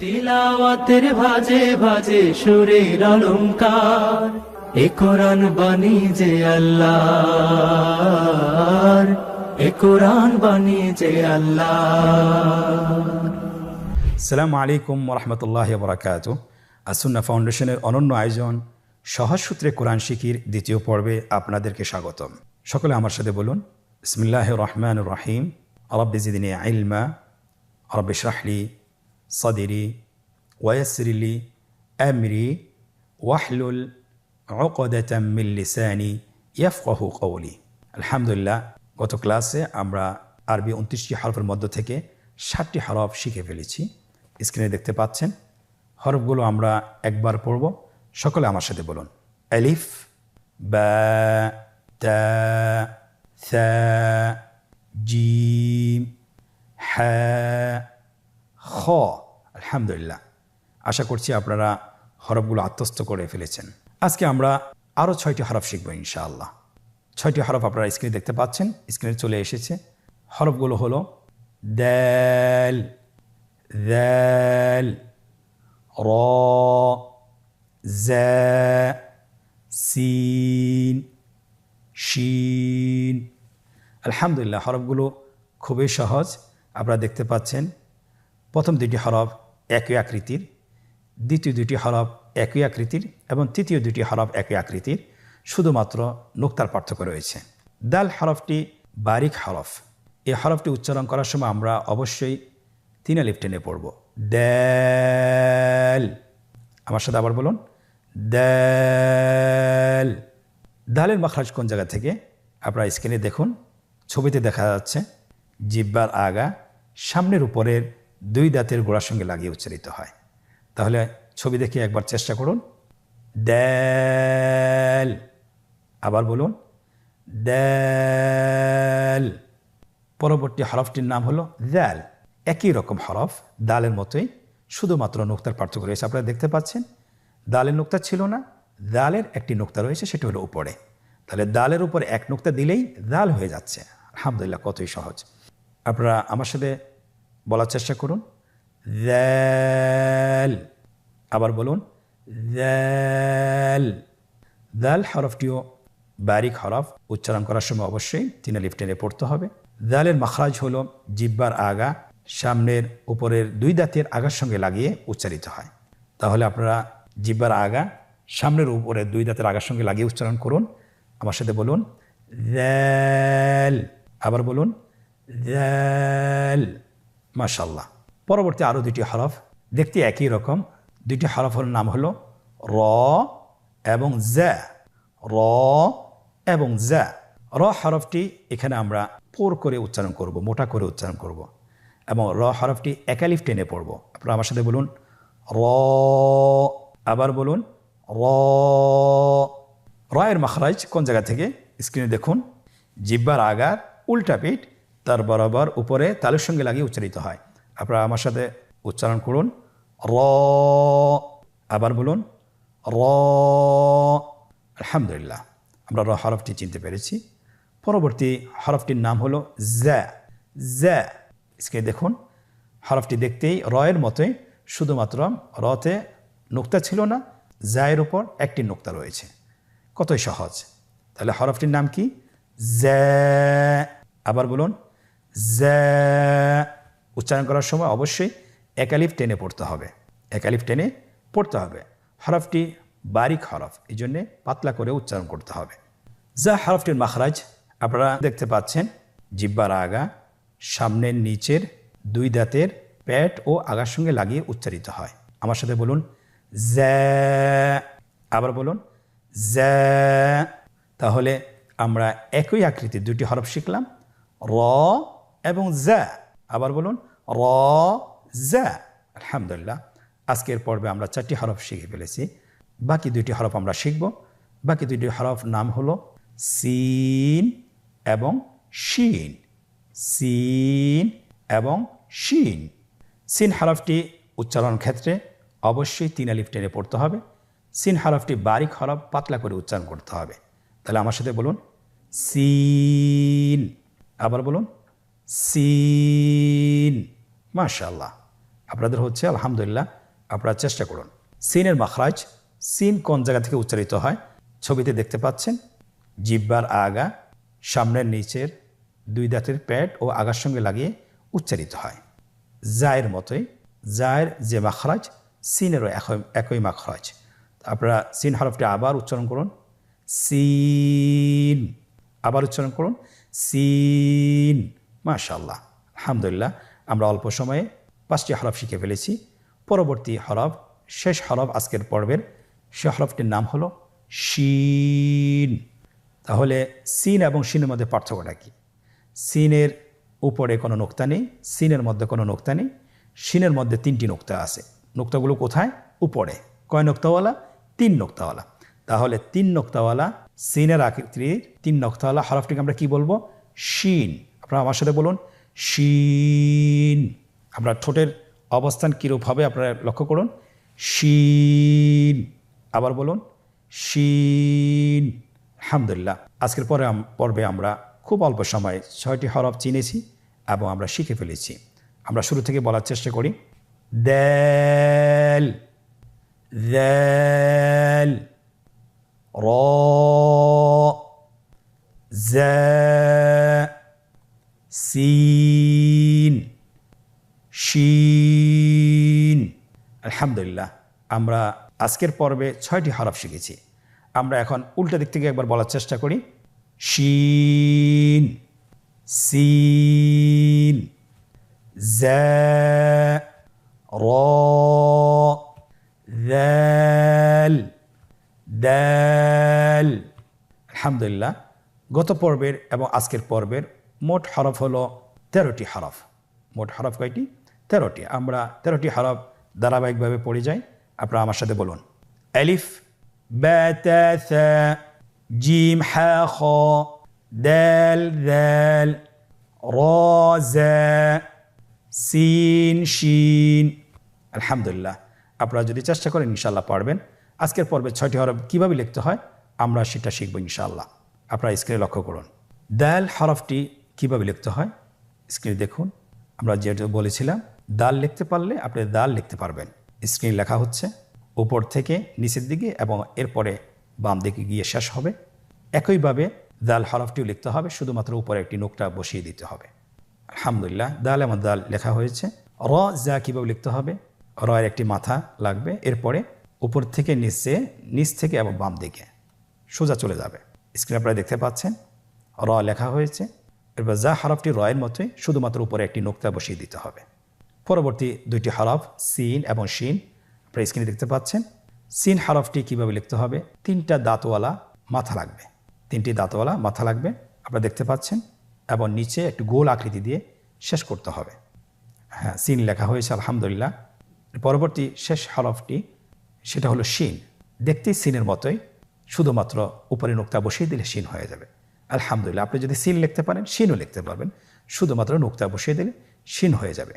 তিলাওয়াতের ভাজে ভাজে সুরের অলঙ্কার এ কোরআন বাণী যে আল্লাহ এ কোরআন বাণী যে আল্লাহ সালামু আলাইকুম রহমতুল্লাহ বরাকাত আসুন্না ফাউন্ডেশনের অনন্য আয়োজন সহজ সূত্রে কোরআন শিকির দ্বিতীয় পর্বে আপনাদেরকে স্বাগতম। সকলে আমার সাথে বলুন ইসমিল্লাহ রহমান রহিম আরবিজিদিনী আইলমা আরব শাহলি সদিরি ওয়াসরিলি আমরি ওয়াহলুল عقدة من লিসানি ইয়াফকাহু কওলি আলহামদুলিল্লাহ গত ক্লাসে আমরা আরবি উনত্রিশটি হরফের মধ্য থেকে ষাটটি হরফ শিখে ফেলেছি স্ক্রিনে দেখতে পাচ্ছেন হরফগুলো আমরা একবার পড়ব সকলে আমার সাথে বলুন আলিফ বা তা থা জিম হ্যাঁ খ, আলহামদুলিল্লাহ। আশা করছি আপনারা হরফগুলো আত্মস্থ করে ফেলেছেন। আজকে আমরা আরও ছয়টি হরফ শিখব ইনশাআল্লাহ। ছয়টি হরফ আপনারা স্ক্রিনে দেখতে পাচ্ছেন, স্ক্রিনে চলে এসেছে। হরফগুলো হলো দ্যাল দ্যাল, র জ্যা সিন, শিন। আলহামদুলিল্লাহ, হরফগুলো খুবই সহজ। আপনারা দেখতে পাচ্ছেন প্রথম দুটি হরফ একই আকৃতির, দ্বিতীয় দুটি হরফ একই আকৃতির এবং তৃতীয় দুটি হরফ একই আকৃতির, শুধুমাত্র নোক্তার পার্থক্য রয়েছে। দাল হরফটি বারিক হরফ। এই হরফটি উচ্চারণ করার সময় আমরা অবশ্যই তিন আলিফ টেনে পড়ব। দ্যাল আমার সাথে আবার বলুন। দ্যাল দালের মাখরাজ কোন জায়গা থেকে? আপনারা স্ক্রিনে দেখুন। ছবিতে দেখা যাচ্ছে জিব্বার আগা, সামনের উপরের দুই দাঁতের গোড়ার সঙ্গে লাগিয়ে উচ্চারিত হয়। তাহলে ছবি দেখে একবার চেষ্টা করুন। দ্যাল আবার বলুন দ্যাল পরবর্তী হরফটির নাম হলো দ্যাল একই রকম হরফ, দালের মতোই, শুধুমাত্র নোক্তার পার্থক্য রয়েছে। আপনারা দেখতে পাচ্ছেন, দালের নোক্তা ছিল না দালের একটি নোক্তা রয়েছে, সেটি হলো উপরে। তাহলে দালের উপর এক নোক্তা দিলেই দাল হয়ে যাচ্ছে। আলহামদুলিল্লাহ, কতই সহজ। আপনারা আমার সাথে বলার চেষ্টা করুন। দ্যাল আবার বলুন দ্যাল দাল হরফটিও বারিক হরফ উচ্চারণ করার সময় অবশ্যই তিন আলিফ টেনে পড়তে হবে। দ্যালের মাখরাজ হল জিব্বার আগা, সামনের উপরের দুই দাঁতের আগার সঙ্গে লাগিয়ে উচ্চারিত হয়। তাহলে আপনারা জিব্বার আগা, সামনের উপরের দুই দাঁতের আগার সঙ্গে লাগিয়ে উচ্চারণ করুন। আমার সাথে বলুন দ্যাল আবার বলুন দ্যাল মাশাল্লাহ পরবর্তী আরও দুটি হরফ, দেখতে একই রকম। দুটি হরফের নাম হলো র এবং জ্যা র এবং জ্যা র হরফটি এখানে আমরা পোর করে উচ্চারণ করব, মোটা করে উচ্চারণ করব এবং র হরফটি একালিফ টেনে পড়ব। আপনারা আমার সাথে বলুন, র, আবার বলুন, র। রয়ের মাখরাজ কোন জায়গা থেকে? স্ক্রিনে দেখুন, জিব্বার আগার, উল্টা পিঠ তার বরাবর উপরে তালের সঙ্গে লাগিয়ে উচ্চারিত হয়। আপনারা আমার সাথে উচ্চারণ করুন। র, আবার বলুন। র, আলহামদুলিল্লাহ। আমরা র হরফটি চিনতে পেরেছি। পরবর্তী হরফটির নাম হলো জ্যা জ্যা স্ক্রিনে দেখুন। হরফটি দেখতেই রয়ের মতোই, শুধুমাত্র রতে নোক্তা ছিল না, জায়ের উপর একটি নোক্তা রয়েছে। কতই সহজ। তাহলে হরফটির নাম কি? জ্যা আবার বলুন। জ্যা উচ্চারণ করার সময় অবশ্যই একালিফ টেনে পড়তে হবে। একালিফ টেনে পড়তে হবে। হরফটি বারিক হরফ, এই জন্যে পাতলা করে উচ্চারণ করতে হবে। যা হরফটির মাখরাজ আপনারা দেখতে পাচ্ছেন জিব্বার আগা সামনের নিচের দুই দাঁতের প্যাট ও আগার সঙ্গে লাগিয়ে উচ্চারিত হয়। আমার সাথে বলুন জ্যা আবার বলুন জ্যা তাহলে আমরা একই আকৃতির দুটি হরফ শিখলাম। র এবং জ্যা আবার বলুন, র জ্যা আলহামদুলিল্লাহ, আজকের পর্বে আমরা চারটি হরফ শিখে ফেলেছি। বাকি দুইটি হরফ আমরা শিখব। বাকি দুইটি হরফ নাম হলো সিন এবং শিন। সিন এবং শিন। সিন হরফটি উচ্চারণ ক্ষেত্রে অবশ্যই তিন আলিফ টেনে পড়তে হবে। সিন হরফটি বারিক হরফ, পাতলা করে উচ্চারণ করতে হবে। তাহলে আমার সাথে বলুন, সিন। আবার বলুন সিন। মাশাল্লাহ আপনাদের হচ্ছে আলহামদুলিল্লাহ, আপনারা চেষ্টা করুন। সিনের মাখরাজ, সিন কোন জায়গা থেকে উচ্চারিত হয় ছবিতে দেখতে পাচ্ছেন? জিব্বার আগা, সামনের নিচের দুই দাঁতের প্যাড ও আগার সঙ্গে লাগিয়ে উচ্চারিত হয়। জায়ের মতোই, জায়ের যে মাখরাজ, সিনেরও একই একই মাখরাজ। আপনারা সিন হরফটি আবার উচ্চারণ করুন। সিন। আবার উচ্চারণ করুন। সিন। মাশাল্লাহ আলহামদুলিল্লাহ, আমরা অল্প সময়ে পাঁচটি হরফ শিখে ফেলেছি। পরবর্তী হরফ, শেষ হরফ আজকের পর্বের সে হরফটির নাম হলো শিন। তাহলে সিন এবং সিনের মধ্যে পার্থক্যটা কী? সিনের উপরে কোনো নোক্তা নেই, সিনের মধ্যে কোনো নোক্তা নেই সিনের মধ্যে তিনটি নোক্তা আছে। নোক্তাগুলো কোথায়? উপরে। কয় নোক্তাওয়ালা? তিন নোক্তাওয়ালা। তাহলে তিন নোক্তাওয়ালা, সিনের আকৃতির তিন নোক্তাওয়ালা হরফটিকে আমরা কি বলব? শিন। আপনারা আমার সাথে বলুন, শিন। আপনার ঠোঁটের অবস্থান কীরূপ হবে আপনারা লক্ষ্য করুন, শিন। আবার বলুন, শিন। আলহামদুলিল্লাহ। আজকের পরে পর্বে আমরা খুব অল্প সময়ে ছয়টি হরফ চিনেছি এবং আমরা শিখে ফেলেছি। আমরা শুরু থেকে বলার চেষ্টা করি। দ্যাল দ্যাল র জ্যা সিন। শিন। আলহামদুলিল্লাহ, আমরা আজকের পর্বে ছয়টি হরফ শিখেছি। আমরা এখন উল্টো দিক থেকে একবার বলার চেষ্টা করি। শিন। সিন। জা। র। আলহামদুলিল্লাহ, গত পর্বের এবং আজকের পর্বের মোট হরফ হলো তেরোটি হরফ। মোট হরফ কয়টি? তেরোটি। আমরা তেরোটি হরফ ধারাবাহিকভাবে পড়ে যাই। আপনারা আমার সাথে বলুন। সা জিম, হা, খ, দাল দাল, র, জা, সিন, শিন। আলহামদুলিল্লাহ। আপনারা যদি চেষ্টা করেন ইনশাল্লাহ পারবেন। আজকের পর্বে ছয়টি হরফ কীভাবে লিখতে হয়, আমরা সেটা শিখব ইনশাআল্লাহ। আপনারা স্ক্রিনে লক্ষ্য করুন। দাল হরফটি কীভাবে লিখতে হয়? স্ক্রিনে দেখুন, আমরা যেটা বলেছিলাম, দাল লিখতে পারলে আপনি দাল লিখতে পারবেন। স্ক্রিনে লেখা হচ্ছে, উপর থেকে নিচের দিকে এবং এরপরে বাম দিকে গিয়ে শেষ হবে। একইভাবে দাল হরফটিও লিখতে হবে, শুধুমাত্র উপরে একটি নোকটা বসিয়ে দিতে হবে। আলহামদুলিল্লাহ, দাল এবং দাল লেখা হয়েছে। র যা কীভাবে লিখতে হবে র এর একটি মাথা লাগবে, এরপরে উপর থেকে নিচে, নিচ থেকে এবং বাম দিকে। সোজা চলে যাবে। স্ক্রিনে আপনারা দেখতে পাচ্ছেন, র লেখা হয়েছে। এরপর যা হরফটি রয়ের মতোই শুধুমাত্র উপরে একটি নোক্তা বসিয়ে দিতে হবে। পরবর্তী দুইটি হরফ, সিন এবং শিন, আপনারা স্ক্রিনে দেখতে পাচ্ছেন। সিন হরফটি কীভাবে লিখতে হবে? তিনটা দাঁতওয়ালা মাথা লাগবে। তিনটি দাঁতওয়ালা মাথা লাগবে, আপনারা দেখতে পাচ্ছেন, এবং নিচে একটু গোল আকৃতি দিয়ে শেষ করতে হবে। হ্যাঁ সিন লেখা হয়েছে, আলহামদুলিল্লাহ। পরবর্তী শেষ হরফটি, সেটা হলো শিন। দেখতেই সিনের মতোই, শুধুমাত্র উপরে নোক্তা বসিয়ে দিলে শিন হয়ে যাবে। আলহামদুলিল্লাহ, আপনি যদি সিন লিখতে পারেন, সিনও লিখতে পারবেন। শুধুমাত্র নোক্তা বসিয়ে দিলে সিন হয়ে যাবে।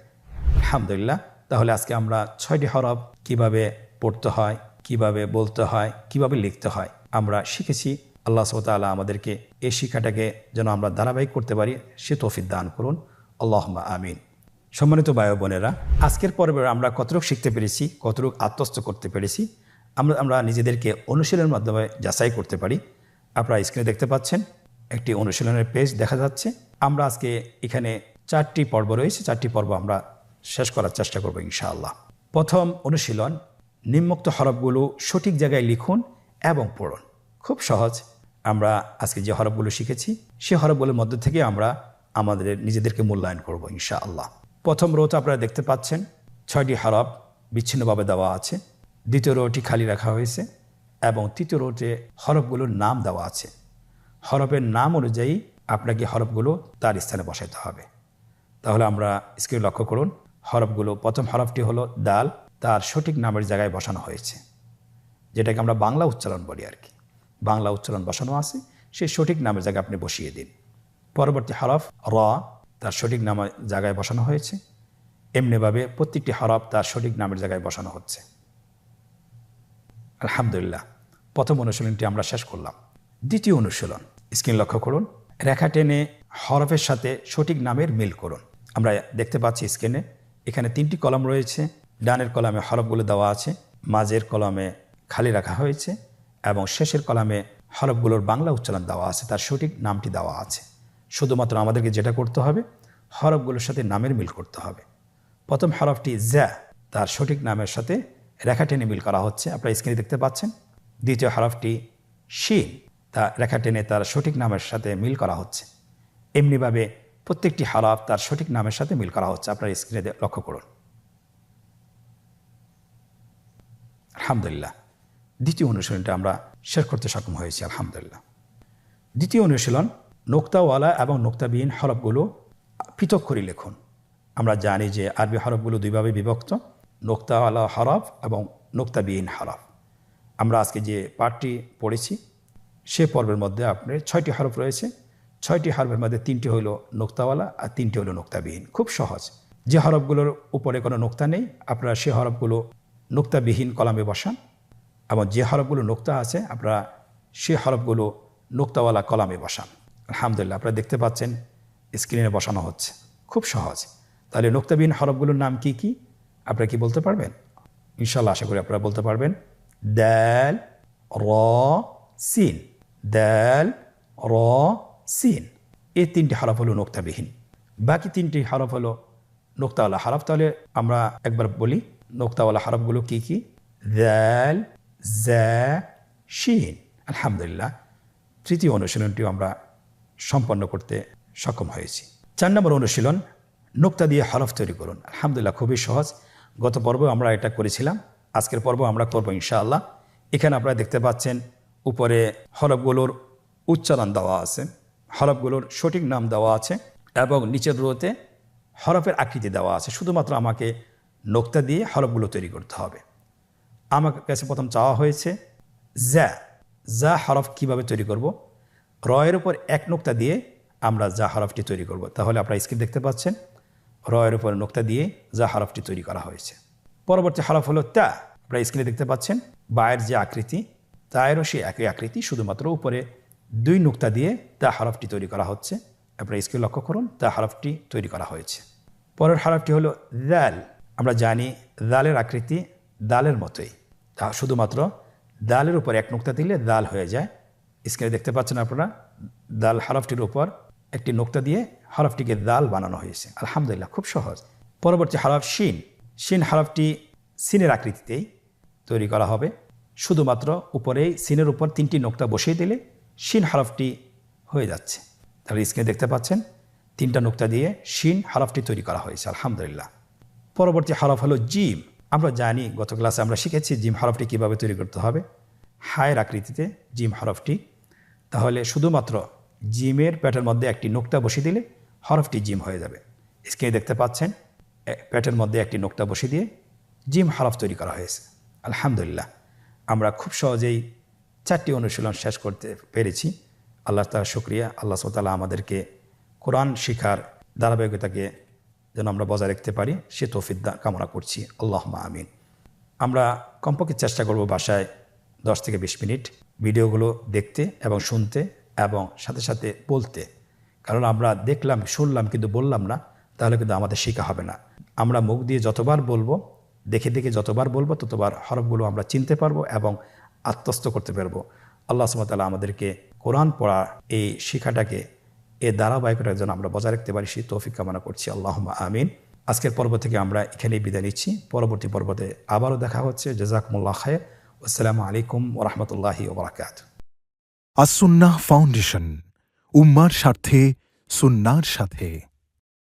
আলহামদুলিল্লাহ, তাহলে আজকে আমরা ছয়টি হরফ কীভাবে পড়তে হয়, কীভাবে বলতে হয়, কীভাবে লিখতে হয়, আমরা শিখেছি। আল্লাহ সাল্লাহ আমাদেরকে এই শিক্ষাটাকে যেন আমরা ধারাবাহিক করতে পারি, সে তৌফিক দান করুন। আল্লাহ আমিন। সম্মানিত বায়ু বোনেরা, আজকের পর্বে আমরা কতটুকু শিখতে পেরেছি, কতটুকু আত্মস্থ করতে পেরেছি, আমরা আমরা নিজেদেরকে অনুশীলনের মাধ্যমে যাচাই করতে পারি। আপনারা স্ক্রিনে দেখতে পাচ্ছেন একটি অনুশীলনের পেজ দেখা যাচ্ছে। আমরা আজকে এখানে চারটি পর্ব রয়েছে। চারটি পর্ব আমরা শেষ করার চেষ্টা করব ইনশাআল্লাহ। প্রথম অনুশীলন নিম্মুক্ত হরফগুলো সঠিক জায়গায় লিখুন এবং পড়ুন। খুব সহজ। আমরা আজকে যে হরফগুলো শিখেছি, সে হরফগুলোর মধ্যে থেকে আমরা আমাদের নিজেদেরকে মূল্যায়ন করব ইনশাআল্লাহ। প্রথম রোতে আপনারা দেখতে পাচ্ছেন, ছয়টি হরফ বিচ্ছিন্নভাবে দেওয়া আছে। দ্বিতীয় রোটি খালি রাখা হয়েছে এবং তৃতীয় রোটে হরফগুলোর নাম দেওয়া আছে। হরফের নাম অনুযায়ী আপনাকে হরফগুলো তার স্থানে বসাইতে হবে। তাহলে আমরা স্ক্রিনে লক্ষ্য করুন, হরফগুলো প্রথম হরফটি হলো দাল, তার সঠিক নামের জায়গায় বসানো হয়েছে। যেটাকে আমরা বাংলা উচ্চারণ বলি আর কি। বাংলা উচ্চারণ বসানো আছে, সেই সঠিক নামের জায়গায় আপনি বসিয়ে দিন। পরবর্তী হরফ র, তার সঠিক নামের জায়গায় বসানো হয়েছে। এমনিভাবে প্রত্যেকটি হরফ তার সঠিক নামের জায়গায় বসানো হচ্ছে। আলহামদুলিল্লাহ, প্রথম অনুশীলনটি আমরা শেষ করলাম। দ্বিতীয় অনুশীলন স্ক্রিন লক্ষ্য করুন। রেখা টেনে হরফের সাথে সঠিক নামের মিল করুন। আমরা দেখতে পাচ্ছি স্ক্রিনে এখানে তিনটি কলম রয়েছে। ডানের কলামে হরফগুলো দেওয়া আছে, মাঝের কলমে খালি রাখা হয়েছে এবং শেষের কলামে হরফগুলোর বাংলা উচ্চারণ দেওয়া আছে, তার সঠিক নামটি দেওয়া আছে। শুধুমাত্র আমাদেরকে যেটা করতে হবে, হরফগুলোর সাথে নামের মিল করতে হবে। প্রথম হরফটি জ্যা, তার সঠিক নামের সাথে রেখা টেনে মিল করা হচ্ছে, আপনারা স্ক্রিনে দেখতে পাচ্ছেন। দ্বিতীয় হরফটি শিন তা রেখা টেনে তার সঠিক নামের সাথে মিল করা হচ্ছে। এমনিভাবে প্রত্যেকটি হরফ তার সঠিক নামের সাথে মিল করা হচ্ছে। আপনার স্ক্রিনে লক্ষ্য করুন। আলহামদুলিল্লাহ। দ্বিতীয় অনুশীলনটা আমরা শেষ করতে সক্ষম হয়েছি। আলহামদুলিল্লাহ। দ্বিতীয় অনুশীলন নোক্তাওয়ালা এবং নোক্তাবিহীন হরফগুলো পৃথক করে লিখুন। আমরা জানি যে আরবি হরফগুলো দুইভাবে বিভক্ত নোক্তাওয়ালা হরফ এবং নোক্তাবিহীন হরফ। আমরা আজকে যে পাঠটি পড়েছি সে পর্বের মধ্যে আপনার ছয়টি হরফ রয়েছে। ছয়টি হরফের মধ্যে তিনটি হলো নোক্তাওয়ালা আর তিনটি হলো নোক্তাবিহীন। খুব সহজ। যে হরফগুলোর উপরে কোনো নোক্তা নেই, আপনারা সে হরফগুলো নোক্তাবিহীন কলামে বসান এবং যে হরফগুলো নোক্তা আছে, আপনারা সে হরফগুলো নোক্তাওয়ালা কলামে বসান। আলহামদুলিল্লাহ, আপনারা দেখতে পাচ্ছেন, স্ক্রিনে বসানো হচ্ছে। খুব সহজ। তাহলে নোক্তাবিহীন হরফগুলোর নাম কি কি? আপনারা কি বলতে পারবেন? ইনশাল্লাহ আশা করি আপনারা বলতে পারবেন। দ্যাল র, সিন। দ্যাল র সিন এই তিনটি হরফ হলো নোক্তাবিহীন। বাকি তিনটি হরফ হলো নোক্তাওয়ালা হরফ। তাহলে আমরা একবার বলি নোক্তাওয়ালা হরফগুলো কি কি? দ্যাল জ্যা শিন। আলহামদুলিল্লাহ, তৃতীয় অনুশীলনটিও আমরা সম্পন্ন করতে সক্ষম হয়েছি। চার নম্বর অনুশীলন, নোক্তা দিয়ে হরফ তৈরি করুন। আলহামদুলিল্লাহ, খুবই সহজ। গত পর্ব আমরা এটা করেছিলাম। আজকের পর্ব আমরা করব ইনশাআল্লাহ। এখানে আপনারা দেখতে পাচ্ছেন উপরে হরফগুলোর উচ্চারণ দেওয়া আছে। হরফগুলোর সঠিক নাম দেওয়া আছে এবং নিচের রোতে হরফের আকৃতি দেওয়া আছে। শুধুমাত্র আমাকে নোক্তা দিয়ে হরফগুলো তৈরি করতে হবে। আমার কাছে প্রথম চাওয়া হয়েছে যা যা হরফ কীভাবে তৈরি করব? রয়ের উপর এক নোক্তা দিয়ে আমরা যা হরফটি তৈরি করব। তাহলে আপনারা স্ক্রিন দেখতে পাচ্ছেন, রয়ের উপর নোক্তা দিয়ে যা হরফটি তৈরি করা হয়েছে। পরবর্তী হরফ হলো তা। আপনারা স্ক্রিনে দেখতে পাচ্ছেন, বায়ের যে আকৃতি তায়েরও সেই একই আকৃতি শুধুমাত্র উপরে দুই নোক্তা দিয়ে তা হরফটি তৈরি করা হচ্ছে। আপনারা স্ক্রিন লক্ষ্য করুন, তা হরফটি তৈরি করা হয়েছে। পরের হরফটি হলো দাল। আমরা জানি দালের আকৃতি দালের মতোই। তা শুধুমাত্র দালের উপর এক নোক্তা দিলে দাল হয়ে যায়। স্ক্রিনে দেখতে পাচ্ছেন আপনারা, দাল হরফটির উপর একটি নোক্তা দিয়ে হরফটিকে দাল বানানো হয়েছে। আলহামদুলিল্লাহ, খুব সহজ। পরবর্তী হরফ শিন। শিন হরফটি সিনের আকৃতিতেই তৈরি করা হবে। শুধুমাত্র উপরেই সিনের উপর তিনটি নোক্তা বসিয়ে দিলে শিন হরফটি হয়ে যাচ্ছে। তাহলে স্ক্রিনে দেখতে পাচ্ছেন, তিনটা নোক্তা দিয়ে শিন হরফটি তৈরি করা হয়েছে, আলহামদুলিল্লাহ। পরবর্তী হরফ হলো জিম। আমরা জানি, গত ক্লাসে আমরা শিখেছি জিম হরফটি কীভাবে তৈরি করতে হবে। হায়ের আকৃতিতে জিম হরফটি। তাহলে শুধুমাত্র জিমের প্যাটের মধ্যে একটি নোক্তা বসিয়ে দিলে হরফটি জিম হয়ে যাবে। স্ক্রিনে দেখতে পাচ্ছেন প্যাটের মধ্যে একটি নোক্তা বসিয়ে দিয়ে জিম হরফ তৈরি করা হয়েছে, আলহামদুলিল্লাহ। আমরা খুব সহজেই চারটি অনুশীলন শেষ করতে পেরেছি। আল্লাহ তালা শুক্রিয়া। আল্লাহ তালা আমাদেরকে কোরআন শিখার ধারাবাহিকতাকে যেন আমরা বজায় রাখতে পারি, সে তৌফিক দা- কামনা করছি। আল্লাহ আমিন। আমরা কমপক্ষে চেষ্টা করব বাসায় দশ থেকে বিশ মিনিট ভিডিওগুলো দেখতে এবং শুনতে এবং সাথে সাথে বলতে। কারণ আমরা দেখলাম, শুনলাম কিন্তু বললাম না, তাহলে কিন্তু আমাদের শেখা হবে না। আমরা মুখ দিয়ে যতবার বলব দেখে দেখে যতবার বলব, ততবার হরফগুলো আমরা চিনতে পারব এবং আত্মস্থ করতে পারব। আল্লাহ সুমতাল্লাহ আমাদেরকে কোরআন পড়া এই শিক্ষাটাকে এ ধারাবাহিকতা যেন আমরা বজায় রাখতে পারি, সেই তৌফিক কামনা করছি। আল্লাহ আমিন। আজকের পর্ব থেকে আমরা এখানেই বিদায় নিচ্ছি। পরবর্তী পর্বতে আবারও দেখা হচ্ছে। জাজাকুমুল্লাহ খায় আসসালামু আলাইকুম ওরহমতুল্লাহি ওবরাকাত আসুন্নাহ ফাউন্ডেশন, উম্মার স্বার্থে, সুন্নার সাথে।